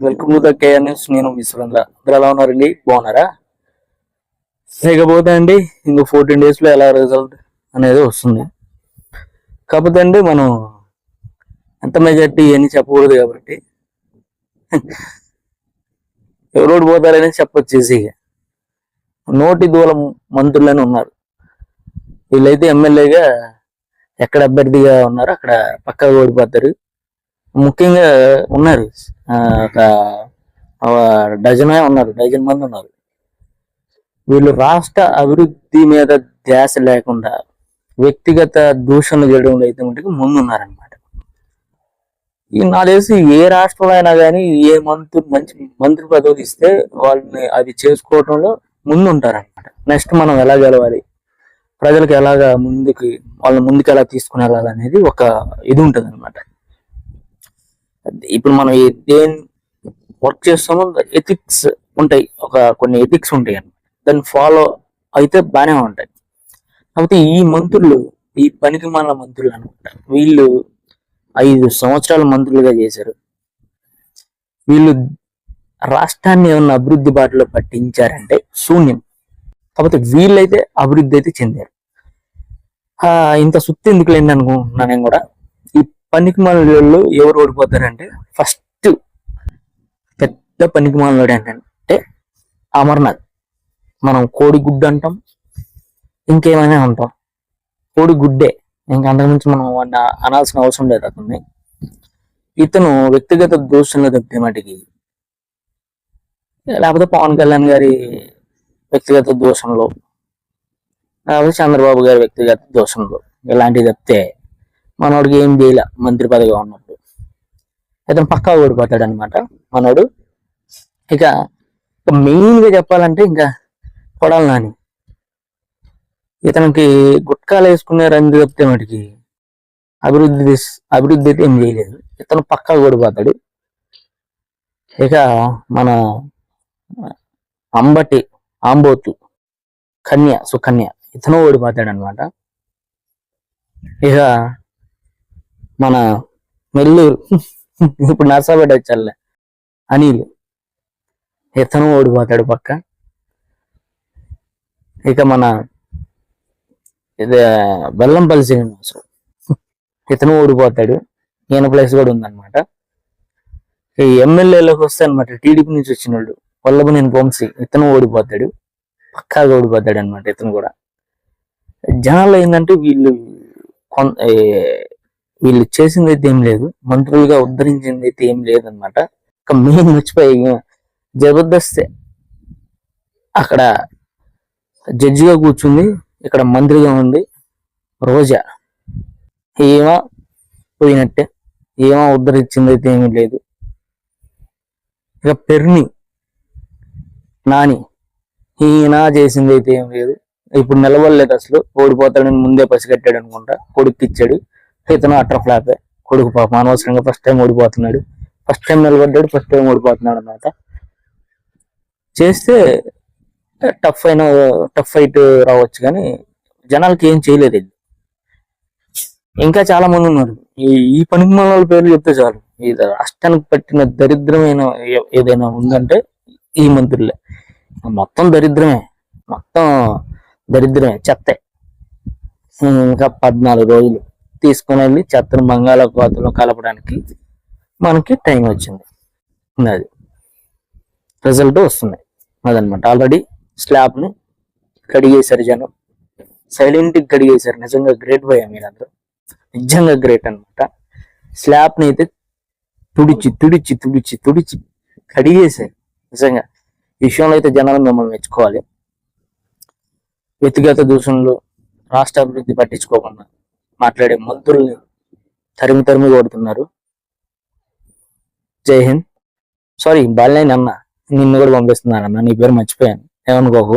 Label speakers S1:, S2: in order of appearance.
S1: Welcome to the news నేను మీ సురేంద్ర. అందరూ ఎలా ఉన్నారండి? బాగున్నారా? ఇకపోతే అండి ఇంకో ఫోర్టీన్ డేస్లో ఎలా రిజల్ట్ అనేది వస్తుంది. కాకపోతే అండి మనం ఎంత మెజార్టీ అని చెప్పకూడదు కాబట్టి. ఎవరు పోతారని చెప్పొచ్చు నోటి దూలం మంత్రులని ఉన్నారు. వీళ్ళైతే ఎమ్మెల్యేగా ఎక్కడ అభ్యర్థిగా ఉన్నారో అక్కడ పక్కగా ఓడిపోతారు. ముఖ్యంగా ఉన్నారు. ఒక డజనే ఉన్నారు డజన్ మంది ఉన్నారు. వీళ్ళు రాష్ట్ర అభివృద్ధి మీద ధ్యాస లేకుండా వ్యక్తిగత దూషణ చేయడంలో అయితే మటుకు ముందు ఉన్నారనమాట ఈ నాదేసి ఏ రాష్ట్రంలో అయినా కానీ ఏ మంత్రి మంచి మంత్రి పదవులు ఇస్తే వాళ్ళని అది చేసుకోవడంలో ముందు ఉంటారనమాట నెక్స్ట్ మనం ఎలా గెలవాలి? ప్రజలకు ఎలాగా ముందుకి వాళ్ళని ముందుకు ఎలా తీసుకుని వెళ్ళాలి అనేది ఒక ఇది ఉంటుంది అనమాట ఇప్పుడు మనం దేని వర్క్ చేస్తామో ఎథిక్స్ ఉంటాయి. ఒక కొన్ని ఎథిక్స్ ఉంటాయి అన్నమాట. దాన్ని ఫాలో అయితే బాగానే ఉంటాయి. కాకపోతే ఈ మంత్రులు ఈ పనికి మన మంత్రులు అనమాట వీళ్ళు ఐదు సంవత్సరాల మంత్రులుగా చేశారు. వీళ్ళు రాష్ట్రాన్ని ఏమన్నా అభివృద్ధి బాటలో పట్టించారంటే శూన్యం. కాకపోతే వీళ్ళైతే అభివృద్ధి అయితే చెందారు. ఇంత సుత్తి ఎందుకు లేని అనుకుంటున్నాను నేను కూడా పనికిమాలలో ఎవరు ఓడిపోతారంటే ఫస్ట్ పెద్ద పనికిమాలలో ఏంటంటే అమర్నాథ్. మనం కోడి గుడ్డు అంటాం ఇంకేమైనా అంటాం. కోడి గుడ్డే ఇంకా అంతకుమించి మనం వాడిని అనాల్సిన అవసరం లేదు అతన్ని. ఇతను వ్యక్తిగత దోషంలో తప్పితే మటుకి లేకపోతే పవన్ కళ్యాణ్ గారి వ్యక్తిగత దోషంలో లేకపోతే చంద్రబాబు గారి వ్యక్తిగత దోషంలో ఇలాంటివి తప్పితే మనోడికి ఏం చేయలే మంత్రి పదవిగా ఉన్నప్పుడు. ఇతను పక్కా ఓడిపోతాడు అనమాట మనోడు. ఇక మెయిన్గా చెప్పాలంటే ఇంకా కొడాలి నాని. ఇతనికి గుట్కాలు వేసుకునే రంగు చెప్తే మటుకి అభివృద్ధి అభివృద్ధి అయితే ఏం చేయలేదు. ఇతను పక్కా ఓడిపోతాడు. ఇక మన అంబటి ఆంబోతు కన్య సుకన్య ఇతను ఓడిపోతాడు అనమాట ఇక మన నెల్లూరు. ఇప్పుడు నర్సాపేట వచ్చాలే అనిల్ ఇతను ఓడిపోతాడు పక్క. ఇక మన ఇది బెల్లంపల్లి శ్రీనివాసు. ఇతను ఓడిపోతాడు. ఈయన ప్లేస్ కూడా ఉందన్నమాట. ఈ ఎమ్మెల్యేలోకి వస్తే అనమాట టీడీపీ నుంచి వచ్చిన వాళ్ళు వల్లభనేని పొంసి ఇతను ఓడిపోతాడు. పక్కాగా ఓడిపోతాడు అనమాట ఇతను కూడా. జనాలు ఏంటంటే వీళ్ళు కొన్- వీళ్ళు చేసింది అయితే ఏం లేదు. మంత్రులుగా ఉద్ధరించింది అయితే ఏం లేదనమాట ఇక మెయిన్ మర్చిపోయి జబర్దస్త్ అక్కడ జడ్జిగా కూర్చుంది. ఇక్కడ మంత్రిగా ఉంది. రోజా. ఏమో పోయినట్టే. ఏమో ఉద్ధరించింది అయితే ఏమీ లేదు. ఇక పెర్ని. నాని. ఈయన చేసింది అయితే ఏం లేదు. ఇప్పుడు నిలబడలేదు అసలు. ఓడిపోతాడని ముందే పసిగట్టాడు అనుకుంటా. కొడుక్కిచ్చాడు. ఇచ్చాడు ఇతను అట్ర ఫ్లాపే కొడుకు పాపం అనవసరంగా ఫస్ట్ టైం ఓడిపోతున్నాడు. ఫస్ట్ టైం నిలబడ్డాడు ఫస్ట్ టైం ఓడిపోతున్నాడు అనమాట చేస్తే టఫ్ అయిన టఫ్ ఫైట్ రావచ్చు కానీ జనాలకి ఏం చేయలేదు ఇది. ఇంకా చాలా మంది ఉన్నారు. ఈ ఈ పనికి వాళ్ళ పేర్లు చెప్తే చాలు. ఈ రాష్ట్రానికి పట్టిన దరిద్రమైన ఏదైనా ఉందంటే ఈ మంత్రులే. మొత్తం దరిద్రమే. మొత్తం దరిద్రమే. చెత్తే. ఇంకా పద్నాలుగు రోజులు. తీసుకుని వెళ్ళి చెత్తను బంగాళాఖాతంలో కలపడానికి మనకి టైం వచ్చింది. అది రిజల్ట్ వస్తున్నాయి. అదనమాట. ఆల్రెడీ స్లాబ్ని కడిగేశారు జనం. సైలెంట్గా కడిగేశారు. నిజంగా గ్రేట్ పోయా మీరందరూ. నిజంగా గ్రేట్ అనమాట స్లాబ్ని అయితే తుడిచి తుడిచి తుడిచి తుడిచి కడిగేశారు. నిజంగా. విషయంలో అయితే జనాలు మిమ్మల్ని మెచ్చుకోవాలి. వ్యక్తిగత దూషణలు రాష్ట్ర అభివృద్ధి పట్టించుకోకుండా. మాట్లాడే మంత్రుల్ని తరిమి తరిమి కొడుతున్నారు. జై హింద్. సారీ బాలినేని అన్న నిన్ను కూడా పంపిస్తున్నానన్న నీ పేరు మర్చిపోయాను. ఏమనుకోకు?